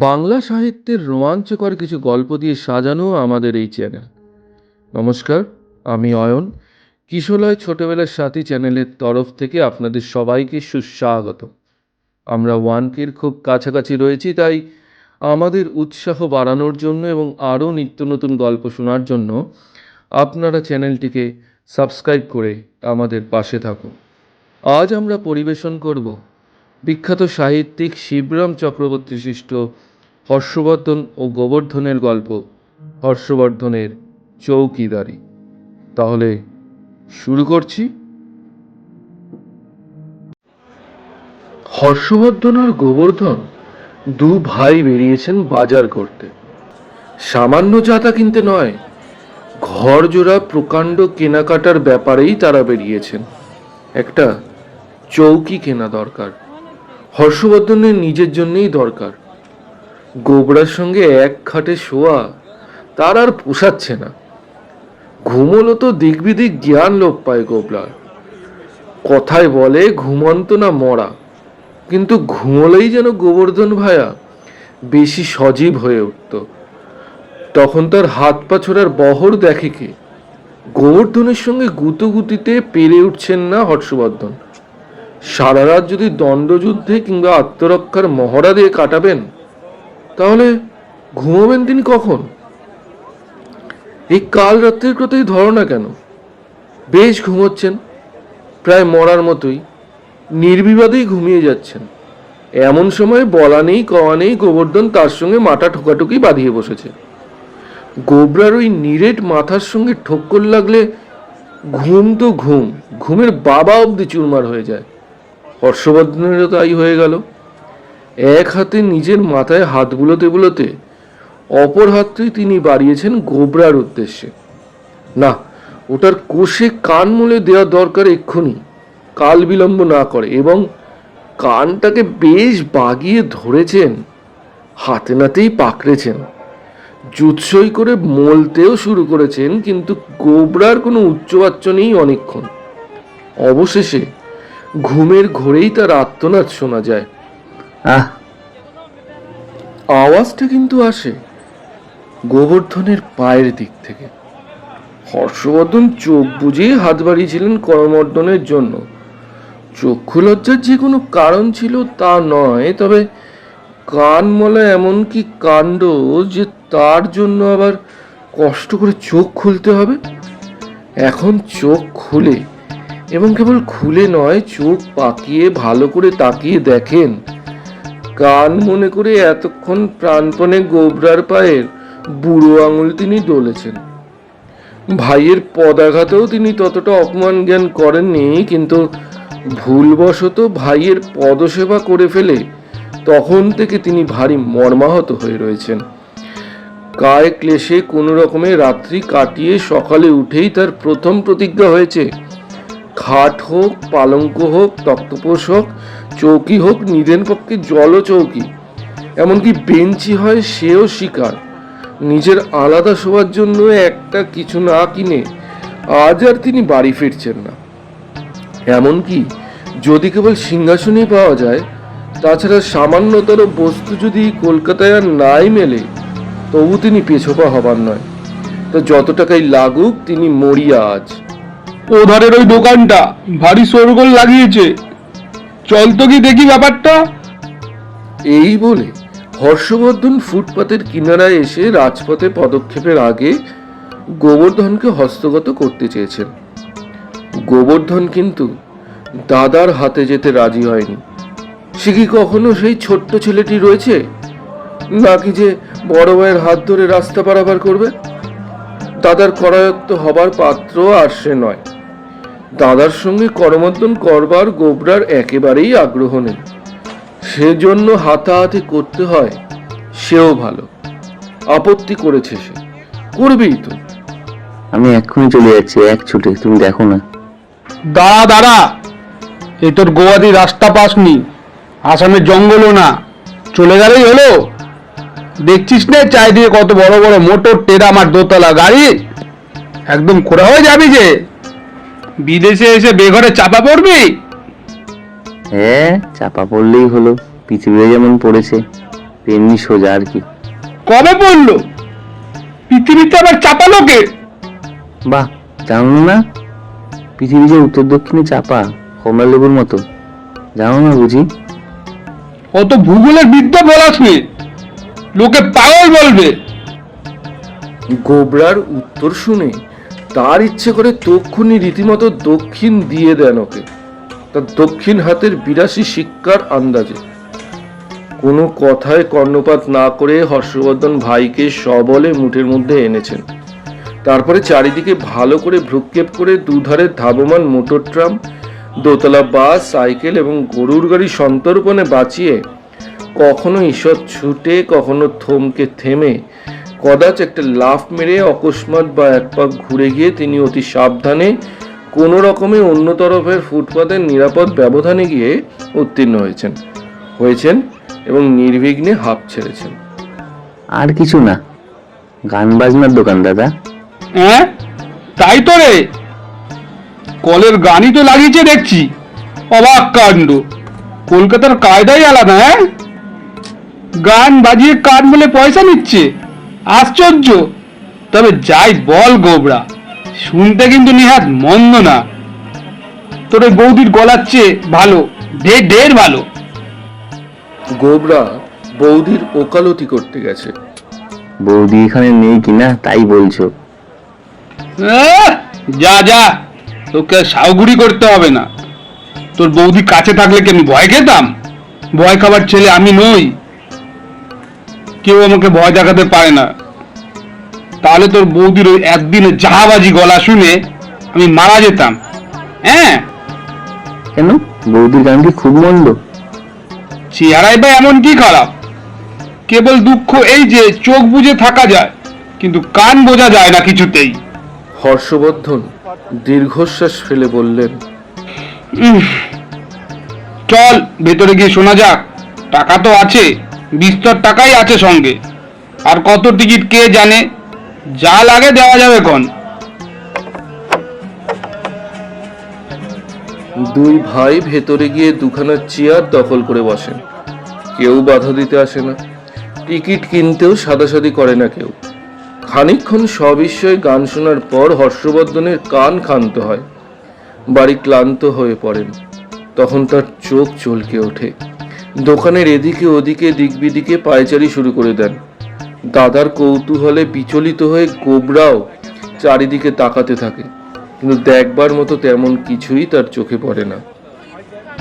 বাংলা সাহিত্যের রোমাঞ্চকর কিছু গল্প দিয়ে সাজানো আমাদের এই চ্যানেল নমস্কার, আমি অয়ন। কিশোলয় ছোটবেলার সাথী চ্যানেলের তরফ থেকে আপনাদের সবাইকে সুস্বাগত আমরা ওয়ানকের খুব কাছাকাছি রয়েছি, তাই আমাদের উৎসাহ বাড়ানোর জন্য এবং আরও নিত্য নতুন গল্প শোনার জন্য আপনারা চ্যানেলটিকে সাবস্ক্রাইব করে আমাদের পাশে থাকুন। আজ আমরা পরিবেশন করব বিখ্যাত সাহিত্যিক শিবরাম চক্রবর্তী সৃষ্ট হর্ষবর্ধন ও গোবর্ধনের গল্প, হর্ষবর্ধনের চৌকিদারি। তাহলে শুরু করছি। হর্ষবর্ধন আর গোবর্ধন দু ভাই বেরিয়েছেন বাজার করতে। সামান্য চাতা কিনতে নয় ঘর জোড়া প্রকাণ্ড কেনাকাটার ব্যাপারেই তারা বেরিয়েছেন। একটা চৌকি কেনা দরকার। হর্ষবর্ধনের নিজের জন্যই দরকার। গোবরার সঙ্গে এক খাটে শোয়া তার আর পোষাচ্ছে না। ঘুমলো তো দিক বিদিক জ্ঞান লোপ পায় গোবলার কথায় বলে ঘুমন্ত না মরা, কিন্তু ঘুমলেই যেন গোবর্ধন ভায়া বেশি সজীব হয়ে উঠত। তখন তার হাত পা ছোড়ার বহর দেখে কে? গোবর্ধনের সঙ্গে গুতোগুতিতে পেরে উঠছেন না হর্ষবর্ধন। সারা রাত যদি দ্বন্দ্বযুদ্ধে কিংবা আত্মরক্ষার মহড়া দিয়ে কাটাবেন, তাহলে ঘুমোবেন তিনি কখন? এই কাল রাত্রের কথাই ধরো না কেন, বেশ ঘুমোচ্ছেন, প্রায় মরার মতোই, নির্বিবাদেই ঘুমিয়ে যাচ্ছেন। এমন সময় বলা নেই, কওয়া নেই, গোবর্ধন তার সঙ্গে মাথা ঠোকাঠুকি বাঁধিয়ে বসেছে। গোবরার ওই নিরেট মাথার সঙ্গে ঠক্কর লাগলে ঘুম তো ঘুম, ঘুমের বাবা অবধি চুরমার হয়ে যায়। হর্ষবর্ধনেরও তাই হয়ে গেল। এক হাতে নিজের মাথায় হাত বুলোতে বুলোতে, অপর হাতটি তিনি বাড়িয়েছেন গোবরার উদ্দেশ্যে। না, ওটার কোষে কান মুলে দেওয়া দরকার এক্ষুনি। কাল বিলম্ব না করে, এবং কানটাকে বেশ বাগিয়ে ধরেছেন। হাতে নাতেই পাকড়েছেন। জুৎসই করে মলতেও শুরু করেছেন, কিন্তু গোবরার কোনো উচ্চবাচ্য নেই অনেকক্ষণ। অবশেষে ঘুমের ঘোরেই তার আত্মনাদ শোনা যায়। আহ। আওয়াজটা কিন্তু আসে গোবর্ধনের পায়ের দিক থেকে। হর্ষবর্ধন চোখ বুঝিয়ে হাত বাড়িয়েছিলেন করমর্দনের জন্য। চক্ষু লজ্জার যে কোনো কারণ ছিল তা নয় তবে কান মলা এমন কি কাণ্ড যে তার জন্য আবার কষ্ট করে চোখ খুলতে হবে। এখন চোখ খুলে এবং কেবল খুলে নয়, চোখ পাকিয়ে ভালো করে তাকিয়ে দেখেন। কান মনে করে এতক্ষণ প্রাণপণে গোবরার পায়ের বুড়ো আঙুল তিনি ডলেছেন। ভাইয়ের পদাঘাতেও তিনি ততটা অপমান জ্ঞান করেননি, কিন্তু ভুলবশত ভাইয়ের পদসেবা করে ফেলে তখন থেকে তিনি ভারী মর্মাহত হয়ে রয়েছেন। কায় ক্লেশে কোনো রকমে রাত্রি কাটিয়ে সকালে উঠেই তার প্রথম প্রতিজ্ঞা হয়েছে খাট হোক, পালঙ্ক হোক, তক্তপোষ হোক, চৌকি হোক, নিদেন পক্ষে জল চৌকি। এমনকি বেঞ্চি হয়, সেও শিকার। নিজের আলাদা শোয়ার জন্য একটা কিছু না কিনে আজ আর তিনি বাড়ি ফিরছেন না। এমনকি যদি কেবল সিংহাসনই পাওয়া যায়, তাছাড়া সামান্যতর বস্তু যদি কলকাতায় আর নাই মেলে, তবু তিনি পেছপা হবার নয়। তো যত টাকাই লাগুক, তিনি মরিয়া আজ। ওধারের ওই দোকানটা, ভারী শোরগোল লাগিয়েছে। চল তো কি দেখি ব্যাপারটা। এই বলে হর্ষবর্ধন ফুটপাতের কিনারায় এসে রাজপথে পদক্ষেপের আগে গোবর্ধনকে হস্তগত করতে চেয়েছেন। গোবর্ধন কিন্তু দাদার হাতে যেতে রাজি হয়নি। সে কি কখনো সেই ছোট্ট ছেলেটি রয়েছে? নাকি যে বড় ভাইয়ের হাত ধরে রাস্তা পারাপার করবে? দাদার করায়ত্ত হবার পাত্র আর সে নয়। দাদার সঙ্গে করমর্দন করবার গোবরার একেবারেই আগ্রহ নেই। সেজন্য হাতাহাতি করতে হয় সেও ভালো। আপত্তি করেছে সে। করবেই তো। আমি এক্ষুনি চলে যাচ্ছি এক ছুটে তুমি দেখো না। দাঁড়া দাঁড়া। এ তোর গোয়াদি রাস্তা পাসনি আসামের জঙ্গলও না। চলে গেলেই হলো। দেখছিস না চারিদিকে কত বড় বড় মোটর টেরাম আর দোতলা গাড়ি। একদম খোড়া হয়ে যাবি যে। বিদেশে এসে বেঘরে চাপা পড়বি? হ্যাঁ চাপা পড়লেই হলো। পৃথিবীতে যেমন পড়েছে তেমনি সোজা আর কি। কবে পড়ল? পৃথিবীতে আবার চাপা কে বাহ জানো না? পৃথিবী যে উত্তর দক্ষিণে চাপা কমলা লেবুর মতো। জানো না বুঝি? অত ভূগোলের বিদ্যা বলাস নে। লোকে পাগল বলবে। গোবরার উত্তর শুনে তার ইচ্ছে করে তক্ষুনি রীতিমতো দক্ষিণ দিয়ে দেন ওকে। তার দক্ষিণ হাতের বিরাশি শিক্ষার আন্দাজে। কোনো কথায় কর্ণপাত না করে হর্ষবর্ধন ভাইকে সবলে মুঠের মধ্যে এনেছেন। তারপরে চারিদিকে ভালো করে ভ্রুক্ষেপ করে দুধারে ধাবমান মোটর ট্রাম, দোতলা বাস, সাইকেল এবং গরুর গাড়ি সন্তর্পণে বাঁচিয়ে কখনো ঈষৎ ছুটে, কখনো থমকে থেমে কদাচ একটা লাফ মেরে অকস্মাৎ বা এক পাক ঘুরে গিয়ে তিনি অতি সাবধানে কোনো রকমে অন্য তরফের ফুটপাতের নিরাপদ ব্যবধানে গিয়ে উত্তীর্ণ হয়েছেন হয়েছেন এবং নির্বিঘ্নে হাঁপ ছেড়েছেন। আর কিছু না। গান বাজনার দোকান দাদা। হ্যাঁ তাই তো রে। কলের গানই তো লাগিয়েছে দেখছি। অবাক কাণ্ড। কলকাতার কায়দাই আলাদা হ্যাঁ গান বাজিয়ে কান বলে পয়সা নিচ্ছে। আশ্চর্য। তবে যাই বল গোবরা শুনতে কিন্তু নিহাত মন্দ না। তোর ওই বৌদির গলার চেয়ে ভালো ঢের ঢের ভালো। গোবরা বৌদির ওকালতি করতে গেছে। বৌদি এখানে নেই কিনা তাই বলছো। আহ, যা যা তোকে আর সাউগুড়ি করতে হবে না। তোর বৌদি কাছে থাকলে কি আমি ভয় খেতাম? ভয় খাবার ছেলে আমি নই। কেউ আমাকে ভয় দেখাতে পারে না। তাহলে তোর বৌদির ওই একদিনে জাহাবাজি গলা শুনে আমি মারা যেতাম। হ্যাঁ? কেন? বৌদির গান কি খুব মন্দ? চেহারাই বা এমন কি খারাপ? কেবল দুঃখ এই যে চোখ বুজে থাকা যায় কিন্তু কান বোঝা যায় না কিছুতেই। হর্ষবর্ধন দীর্ঘশ্বাস ফেলে বললেন চল ভেতরে গিয়ে শোনা যাক। টাকা তো আছে। বিস্তর টাকাই আছে সঙ্গে। আর কত টিকিট কে জানে? যা লাগে দেওয়া যাবে কোন দুই ভাই ভেতরে গিয়ে দুখানা চেয়ার দখল করে বসেন। কেউ বাধা দিতে আসে না। টিকিট কিনতেও সাদাসাদি করে না কেউ। খানিকক্ষণ সবিস্ময়ে গান শোনার পর হর্ষবর্ধনের কান ক্ষান্ত হয়। বাড়ি ক্লান্ত হয়ে পড়েন। তখন তার চোখ চলকে ওঠে। দোকানের এদিকে ওদিকে দিক বিদিকে পায়চারি শুরু করে দেন। দাদার কৌতূহলে বিচলিত হয়ে গোবরাও চারিদিকে তাকাতে থাকে কিন্তু দেখবার মতো তেমন কিছুই তার চোখে পড়ে না।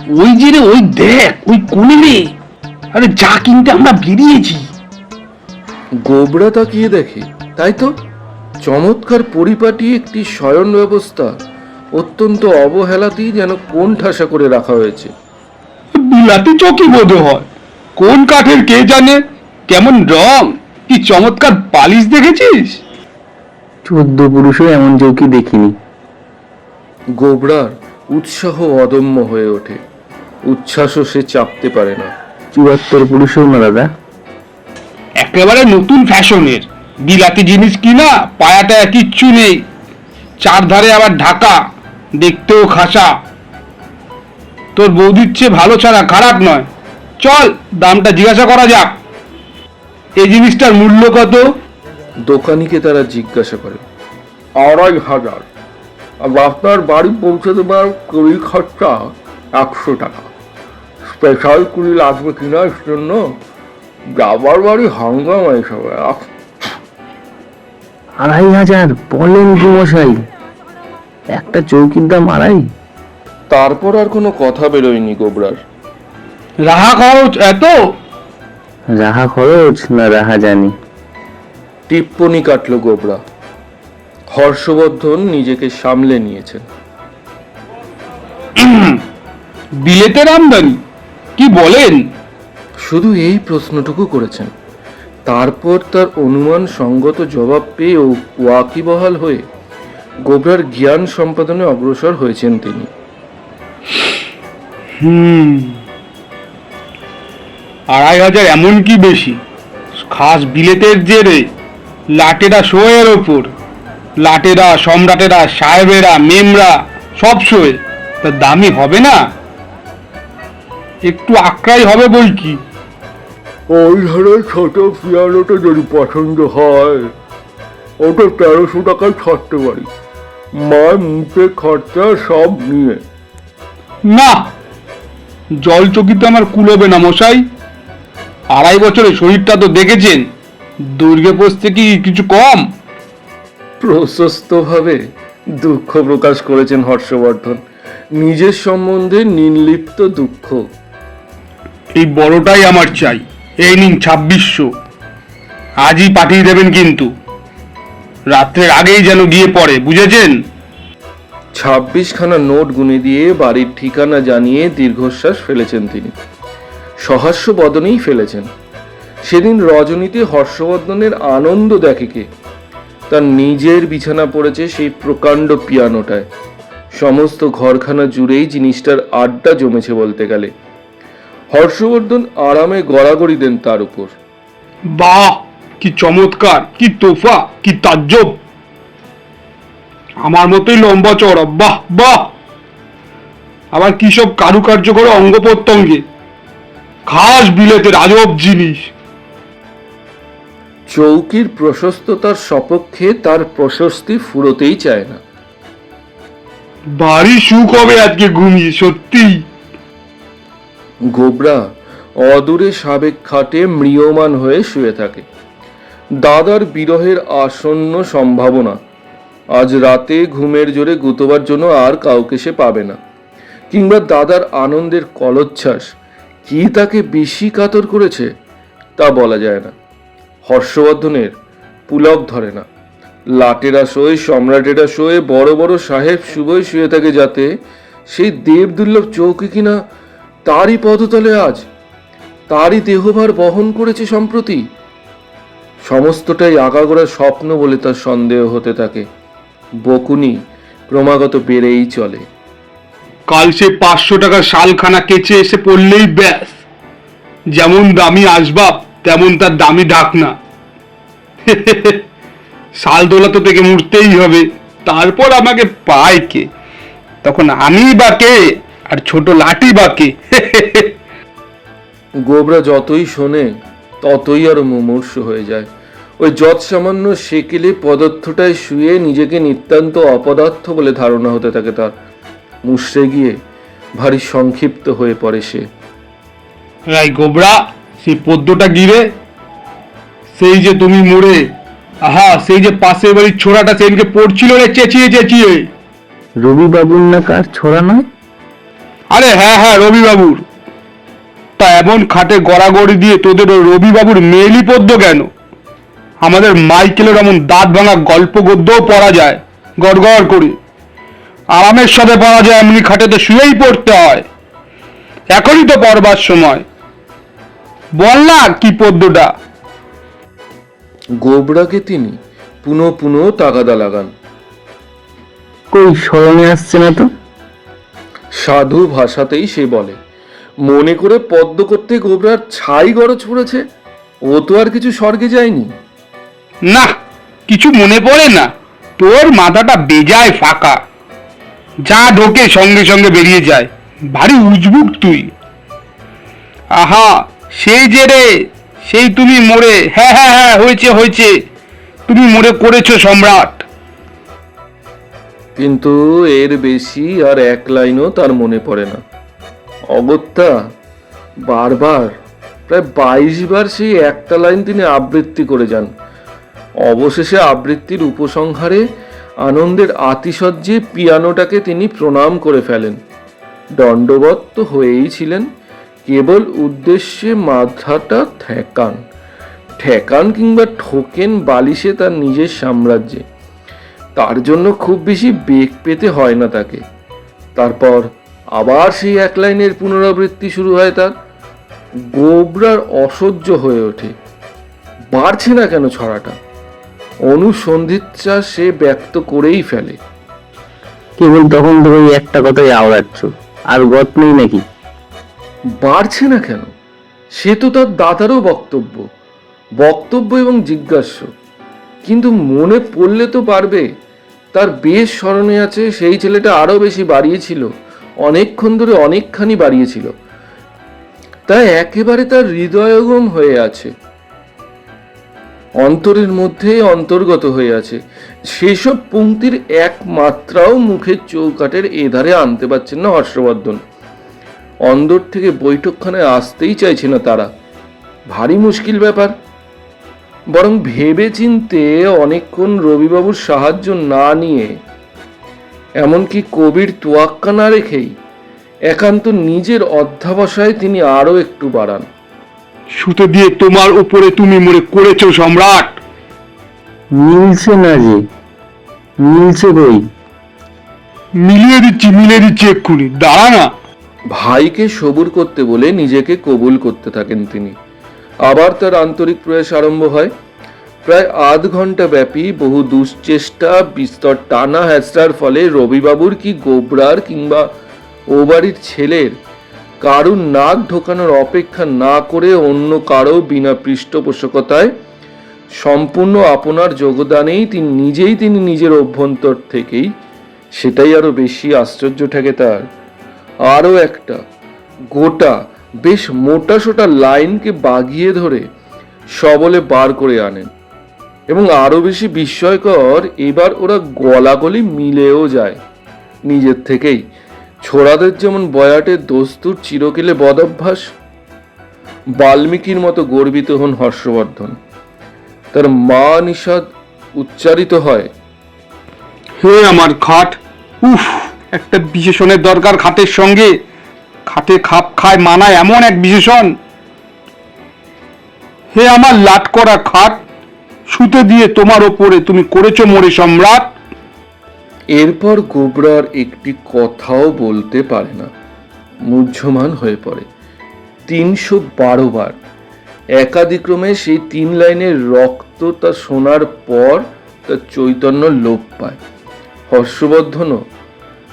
ওই যে রে ওই দেখ ওই কোনে রে। আরে যা কিনতে আমরা বেরিয়েছি। গোবরা তাকিয়ে দেখে তাই তো? চমৎকার পরিপাটি একটি শয়ন ব্যবস্থা অত্যন্ত অবহেলাতেই যেন কোন ঠাসা করে রাখা হয়েছে। বিলাতি চকি বোধ হয়। কোন কাঠের কে জানে? কেমন রং? কি চমৎকার পালিশ দেখেছিস? চোদ্দ পুরুষও এমন চৌকি দেখিনি। গোবরার উৎসাহ অদম্য হয়ে ওঠে। উচ্ছ্বাসও সে চাপতে পারে না। চুয়াত্তর পুরুষও না দাদা? একেবারে নতুন ফ্যাশনের। বিলাতি জিনিস কিনা পায়াটা কিচ্ছু নেই। চারধারে আবার ঢাকা দেখতেও খাসা তোর বৌদির চেয়ে ভালো ছাড়া খারাপ নয়। চল দামটা জিজ্ঞাসা করা যাক। এই জিনিসটার মূল্য কত? দোকানিকে তারা জিজ্ঞাসা করে। আড়াই হাজার। আর আপনার বাড়ি পৌঁছে দেবার কুড়ি খরচা একশো টাকা। স্পেশাল কুড়ি লাগবে কিনা এর জন্য যাবার বাড়ি হাঙ্গামা এসব। আড়াই হাজার বলেন মশাই? একটা চৌকির দাম আড়াই? তারপর আর কোনো কথা বেরোয়নি গোবরার। রাহা খরচ এত? রাহা খরচ না রাহা জানি। টিপ্পনি কাটল গোবরা। হর্ষবর্ধন নিজেকে সামলে নিয়েছেন। বিলেতের আমদানি? কি বলেন? শুধু এই প্রশ্নটুকু করেছেন। তারপর তার অনুমান সঙ্গত জবাব পেয়েও ওয়াকিবহাল হয়ে গোবরার জ্ঞান সম্পাদনে অগ্রসর হয়েছেন তিনি। আড়াই হাজার এমন কি বেশি? খাস বিলেতের জেরে লাটেরা শোয়ের ওপর। লাটেরা, সম্রাটেরা, সাহেবেরা, মেমরা সব শোয়ে। তা দামি হবে না? একটু আক্রাই হবে বই কি? ওই ধরনের ছোট পিয়ানোটা যদি পছন্দ হয়, ওটা তেরোশো টাকায় ছাড়তে পারি মার মুখে খরচা সব নিয়ে। না। জল চকিতে আমার কুলোবে না মশাই। আড়াই বছরে শরীরটা তো দেখেছেন। দুর্গে বসতে কি কিছু কম? প্রশস্তভাবে দুঃখ প্রকাশ করেছেন হর্ষবর্ধন। নিজের সম্বন্ধে নির্লিপ্ত দুঃখ। এই বড়টাই আমার চাই। এই নিন ছাব্বিশশো। আজই পাঠিয়ে দেবেন কিন্তু। রাত্রের আগেই যেন গিয়ে পড়ে বুঝেছেন? ছাব্বিশখানা নোট গুনে দিয়ে বাড়ির ঠিকানা জানিয়ে দীর্ঘশ্বাস ফেলেছেন তিনি। সহাস্য বদনেই ফেলেছেন। সেদিন রজনীতে হর্ষবর্ধনের আনন্দ দেখে কে? তার নিজের বিছানা পড়েছে সেই প্রকাণ্ড পিয়ানোটায়। সমস্ত ঘরখানা জুড়েই জিনিসটার আড্ডা জমেছে বলতে গেলে। হর্ষবর্ধন আরামে গড়াগড়ি দেন তার উপর। বাহ! কি চমৎকার! কি তোফা! কি তাজ্জব! আমার মতোই লম্বা চড়া বাহ বাহ আবার কি সব কারুকার্য করে অঙ্গ প্রত্যঙ্গে খাস বিলেতের রাজব জিনিস। চৌকির প্রশস্ততার সপক্ষে তার প্রশস্তি ফুরোতেই চায় না। বাড়ি সুখ হবে আজকে ঘুমিয়ে সত্যি। গোবরা অদূরে সাবেক খাটে ম্রিয়মান হয়ে শুয়ে থাকে। দাদার বিরহের আসন্ন সম্ভাবনা আজ রাতে ঘুমের জোরে গুতবার জন্য আর কাউকে সে পাবে না। কিংবা দাদার আনন্দের কলোচ্ছ্বাস, কি তাকে বেশি কাতর করেছে, তা বলা যায় না। হর্ষবর্ধনের পুলক ধরে না। লাটেরা শোয়, সম্রাটেরা শোয়ে, বড় বড় সাহেব শুভই শুয়ে থাকে যাতে সেই দেবদুর্লভ চৌকি কিনা তারই পদতলে আজ। তারই দেহভার বহন করেছে সম্প্রতি। সমস্তটাই আগাগোড়া স্বপ্ন বলে তার সন্দেহ হতে থাকে। বকুনি ক্রমাগত বেড়েই চলে। কাল সে পাঁচশো টাকার শালখানা কেচে এসে পড়লেই ব্যাস। যেমন দামি আসবাব তেমন তার দামি ঢাকনা। শাল দোলা তো থেকে মুড়তেই হবে তারপর আমাকে পায় কে? তখন আমি বা কে? আর ছোট লাঠি বা কে? গোবরা যতই শোনে ততই আরও মুমূর্ষ হয়ে যায়। ওই যৎ সামান্য সেকেলে পদার্থটায় শুয়ে নিজেকে নিতান্ত অপদার্থ বলে ধারণা হতে থাকে তার। মুষড়ে গিয়ে ভারী সংক্ষিপ্ত হয়ে পড়ে সে। এই গোবরা সেই পদ্মটা গিরে সেই যে তুমি মোড়ে আহা সেই যে পাশের বাড়ির ছোড়াটা সেদিনকে পড়ছিল রে চেঁচিয়ে চেঁচিয়ে। রবি বাবুর না কার ছোড়া নয়? আরে হ্যাঁ হ্যাঁ রবি বাবুর তা এমন খাটে গড়াগড়ি দিয়ে তোদের ওই রবি বাবুর মেয়েলি পদ্য কেন? আমাদের মাইকেলের এমন দাঁত ভাঙা গল্প গদ্যও পড়া যায় গড়গড় করে। আরামের সাথে পড়া যায় এমনি খাটেতে শুয়েই পড়তে হয়। এখনই তো পড়বার সময়। বল না কি পদ্মটা। গোবরাকে তিনি পুনঃ পুনঃ তাগাদা লাগান। কই স্মরণে আসছে না তো? সাধু ভাষাতেই সে বলে মনে করে পদ্ম করতে গোবরার ছাই গরজ পড়েছে ও তো আর কিছু স্বর্গে যায়নি। না, কিছু মনে পড়ে না। তোর মাথাটা বেজায় ফাঁকা। যা ঢোকে সঙ্গে সঙ্গে বেরিয়ে যায়। ভারী উজবুক তুই। আহা সেই যে রে, সেই তুমি মোড়ে। হ্যাঁ হ্যাঁ হ্যাঁ হয়েছে হয়েছে। তুমি মোড়ে করেছ সম্রাট। কিন্তু এর বেশি আর এক লাইনও তার মনে পড়ে না। অগত্যা, বারবার, প্রায় বাইশ বার সেই একটা লাইন তিনি আবৃত্তি করে যান। অবশেষে আবৃত্তির উপসংহারে আনন্দের আতিশয্যে পিয়ানোটাকে তিনি প্রণাম করে ফেলেন। দণ্ডবত তো হয়েই ছিলেন, কেবল উদ্দেশ্যে মাথাটা ঠেকান। ঠেকান কিংবা ঠোকেন বালিশে তার নিজের সাম্রাজ্যে। তার জন্য খুব বেশি বেগ পেতে হয় না তাকে। তারপর আবার সেই এক লাইনের পুনরাবৃত্তি শুরু হয় তার। গোবরার অসহ্য হয়ে ওঠে। বাড়ছে না কেন ছড়াটা? অনুসন্ধিৎসা সে ব্যক্ত করেই ফেলে। কেবল তখন তো ওই একটা কথাই আওড়াচ্ছ আর গত নেই নাকি? বাড়ছে না কেন? সে তো তার দাদারও বক্তব্য বক্তব্য এবং জিজ্ঞাস্য। কিন্তু মনে পড়লে তো পারবে তার বেশ স্মরণে আছে সেই ছেলেটা আরও বেশি বাড়িয়েছিল অনেকক্ষণ ধরে অনেকখানি বাড়িয়েছিল। তাই একেবারে তার হৃদয়গম হয়ে আছে। অন্তরের মধ্যে অন্তর্গত হয়ে আছে। সেসব পঙ্ক্তির এক মাত্রাও মুখের চৌকাটের এধারে আনতে পারছেন না হর্ষবর্ধন। অন্দর থেকে বৈঠকখানায় আসতেই চাইছে না তারা। ভারী মুশকিল ব্যাপার। বরং ভেবে চিনতে অনেকক্ষণ রবিবাবুর সাহায্য না নিয়ে, এমনকি কবির তোয়াক্কা না রেখেই, একান্ত নিজের অধ্যাবসায় তিনি আরও একটু বাড়ান। সুতো দিয়ে তোমার উপরে তুমি মরে করেছ সম্রাট। মিলছে না যে মিলছে কই? মিলিয়ে দিচ্ছি মিলিয়ে দিচ্ছি এক্ষুনি দাঁড়া না। ভাইকে সবুর করতে বলে নিজেকে কবুল করতে থাকেন তিনি। আবার তার আন্তরিক প্রয়াস আরম্ভ হয়। প্রায় আধ ঘণ্টা ব্যাপী বহু দুশ্চেষ্টা বিস্তর টানা হ্যাস্টার ফলে রবিবাবুর কি গোবরার কিংবা ও বাড়ির ছেলের কারুর নাক ঢোকানোর অপেক্ষা না করে অন্য কারও বিনা পৃষ্ঠপোষকতায় সম্পূর্ণ আপনার যোগদানেই তিনি নিজেই তিনি নিজের অভ্যন্তর থেকেই, সেটাই আরও বেশি আশ্চর্য ঠেকে তার। আরও একটা, গোটা, বেশ মোটা সোটা লাইনকে বাগিয়ে ধরে সবলে বার করে আনেন। এবং আরও বেশি বিস্ময়কর, এবার ওরা গলাগলি মিলেও যায় নিজের থেকেই। ছোড়াদের যেমন বয়াটের দস্তুর চিরকেলে বদভ্যাস, বাল্মীকির মতো গর্বিত হন হর্ষবর্ধন। তার মা নিষাদ উচ্চারিত হয়, হে আমার খাট, উফ, একটা বিশেষণের দরকার খাটের সঙ্গে। খাটে খাপ খায় মানায় এমন এক বিশেষণ। হে আমার লাট করা খাট, সুতো দিয়ে তোমার ওপরে তুমি করেছ মোরে সম্রাট। এরপর গোবরার একটি কথাও বলতে পারে না। মূর্ছমান হয়ে পড়ে। তিনশো বারো বার। একাদিক্রমে সেই তিন লাইনের রক্ত তা শোনার পর তার চৈতন্য লোপ পায়। হর্ষবর্ধনও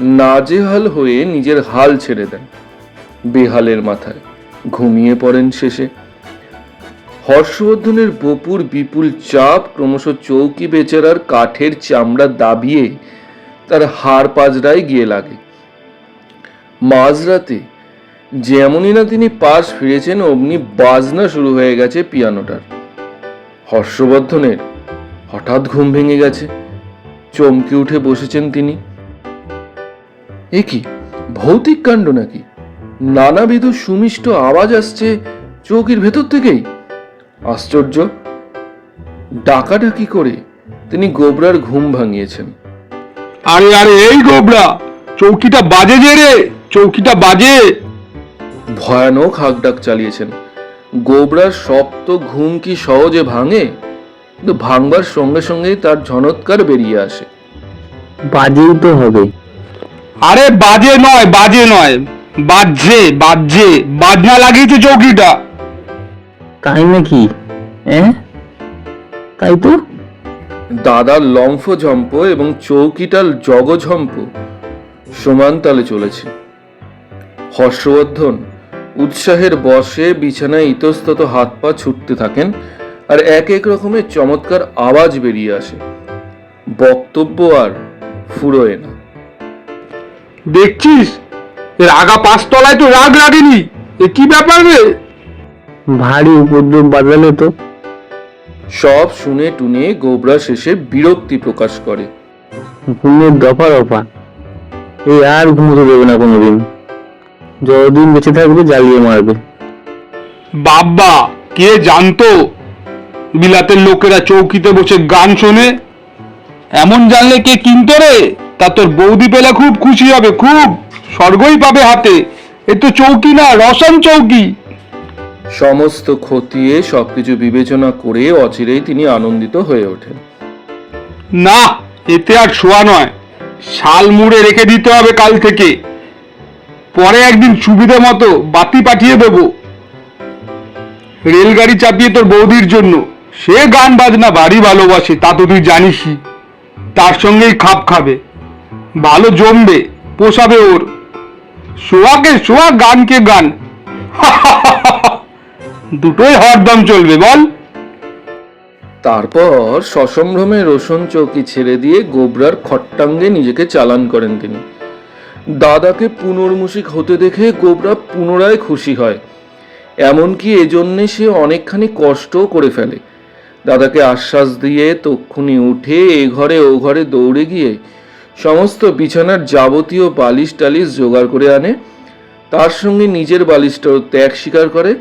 নাজেহাল হয়ে নিজের হাল ছেড়ে দেন। বেহালের মাথায় ঘুমিয়ে পড়েন শেষে। হর্ষবর্ধনের বপুর বিপুল চাপ ক্রমশ চৌকি বেচারার কাঠের চামড়া দাবিয়ে তার হাড় পাজরায় গিয়ে লাগে। মাঝরাতে যেমনই না তিনি পাশ ফিরেছেন, অমনি বাজনা শুরু হয়ে গেছে পিয়ানোটার। হর্ষবর্ধনের হঠাৎ ঘুম ভেঙে গেছে। চমকে উঠে বসেছেন তিনি। এ কি, ভৌতিক কাণ্ড নাকি? নানাবিধ সুমিষ্ট আওয়াজ আসছে চৌকির ভেতর থেকেই। আশ্চর্য, ডাকাডাকি করে তিনি গোবরার ঘুম ভাঙিয়েছেন। আরে আরে এই গোবরা চৌকিটা বাজে যে রে চৌকিটা বাজে। ভয়ানক হাঁকডাক চালিয়েছেন। গোবরার সপ্ত ঘুম কি সহজে ভাঙে? কিন্তু ভাঙবার সঙ্গে সঙ্গেই তার ঝনৎকার বেরিয়ে আসে। বাজেই তো হবে। আরে বাজে নয় বাজে নয়। বাজছে বাজছে বাজনা লাগিয়েছে চৌকিটা। তাই নাকি? হ্যাঁ তাই তো? দাদার লম্ফ ঝম্প এবং চৌকিটার জগঝম্প সমান তালে চলেছে। হর্ষবর্ধন উৎসাহের বশে বিছানায় ইতস্তত হাত পা ছুটতে থাকেন আর এক এক রকমের চমৎকার আওয়াজ বেরিয়ে আসে। বক্তব্য আর ফুরোয় না। দেখছিস? এর আগা পাঁচতলায় তো রাগ লাগেনি এ কি ব্যাপার রে? ভারী উপদ্রব বাজালে তো। সব শুনে টুনে গোবরা শেষে বিরক্তি প্রকাশ করে। ঘুমের দফা রফা এই আর ঘুমোতে দেবে না কোনোদিন। যতদিন বেঁচে থাকবে জ্বালিয়ে মারবে। বাব্বা কে জানতো? বিলাতের লোকেরা চৌকিতে বসে গান শোনে। এমন জানলে কে কিনতো রে? তা তোর বৌদি পেলে খুব খুশি হবে খুব। স্বর্গই পাবে হাতে। এ তো চৌকি না রসন চৌকি। সমস্ত খতিয়ে সবকিছু বিবেচনা করে অচিরেই তিনি আনন্দিত হয়ে ওঠেন। না, এতে আর শোয়া নয়। শাল মুড়ে রেখে দিতে হবে কাল থেকে। পরে একদিন সুবিধে মতো বাতি পাঠিয়ে দেব। রেলগাড়ি চাপিয়ে তোর বৌদির জন্য। সে গান বাজনা বাড়ি ভালোবাসে, তা তো তুই জানিসই। তার সঙ্গেই খাপ খাবে। ভালো জমবে, পোষাবে ওর। শোয়াকে শোয়া, গানকে গান। দুটোই হরদম চলবে, বল। তারপর সসম্ভ্রমে রোশন চৌকি ছেড়ে দিয়ে গোবরার খট্টাঙ্গে নিজেকে চালান করেন তিনি। দাদাকে পুনর্মুষিক হতে দেখে গোবরা পুনরায় খুশি হয়। এমনকি এজন্যে সে অনেকখানি কষ্টও করে ফেলে। দাদাকে আশ্বাস দিয়ে তক্ষুনি উঠে এ ঘরে ও ঘরে দৌড়ে গিয়ে সমস্ত বিছানার যাবতীয় বালিশ টালিশ জোগাড় করে আনে। তার সঙ্গে নিজের বালিশটাও ত্যাগ স্বীকার করে।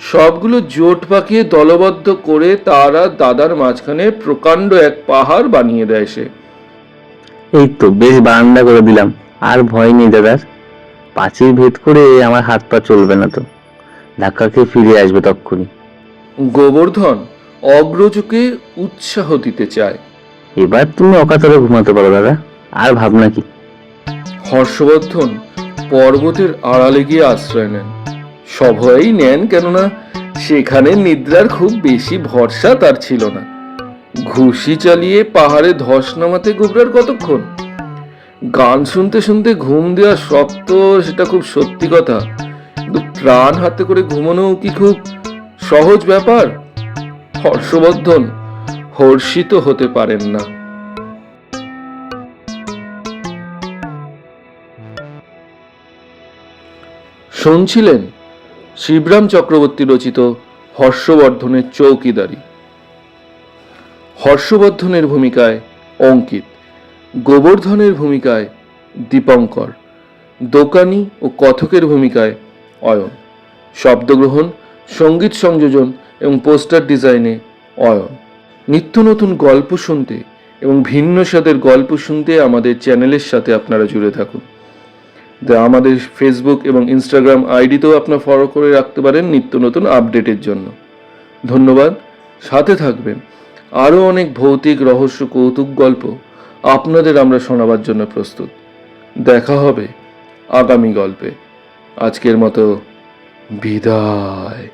সবগুলো জোট পাকিয়ে দলবদ্ধ করে তারা দাদার মাঝখানে প্রকাণ্ড এক পাহাড় বানিয়ে দেয় সে। এই তো বেশ বারান্দা করে দিলাম। আর ভয় নেই দাদার। পাঁচিল ভেদ করে আমার হাত পা চলবে না তো। ধাক্কা খেয়ে ফিরে আসবে তক্ষুনি। গোবর্ধন অগ্রজকে উৎসাহ দিতে চায়। এবার তুমি অকাতরে ঘুমাতে পারো দাদা। আর ভাবনা কি? হর্ষবর্ধন পর্বতের আড়ালে গিয়ে আশ্রয় নেন। সভয়েই নেন, কেননা সেখানে নিদ্রার খুব বেশি ভরসা তার ছিল না। ঘুষি চালিয়ে পাহাড়ে ধস নামাতে গোবরার কতক্ষণ? গান শুনতে শুনতে ঘুম দেওয়া শক্ত সেটা খুব সত্যি কথা। কিন্তু প্রাণ হাতে করে ঘুমানো কি খুব সহজ ব্যাপার? হর্ষবর্ধন হর্ষিত হতে পারেন না। শুনছিলেন শিবরাম চক্রবর্তী রচিত হর্ষবর্ধনের চৌকিদারি। হর্ষবর্ধনের ভূমিকায় অঙ্কিত, গোবর্ধনের ভূমিকায় দীপঙ্কর, দোকানি ও কথকের ভূমিকায় অয়ন, শব্দগ্রহণ, সংগীত সংযোজন এবং পোস্টার ডিজাইনে অয়ন। নিত্য নতুন গল্প শুনতে এবং ভিন্ন স্বাদের গল্প শুনতে আমাদের চ্যানেলের সাথে আপনারা জুড়ে থাকুন। আমাদের ফেসবুক এবং ইনস্টাগ্রাম আইডিতেও আপনার ফলো করে রাখতে পারেন নিত্য নতুন আপডেটের জন্য। ধন্যবাদ। সাথে থাকবেন। আরও অনেক ভৌতিক, রহস্য, কৌতুক গল্প আপনাদের আমরা শোনাবার জন্য প্রস্তুত। দেখা হবে আগামী গল্পে। আজকের মতো বিদায়।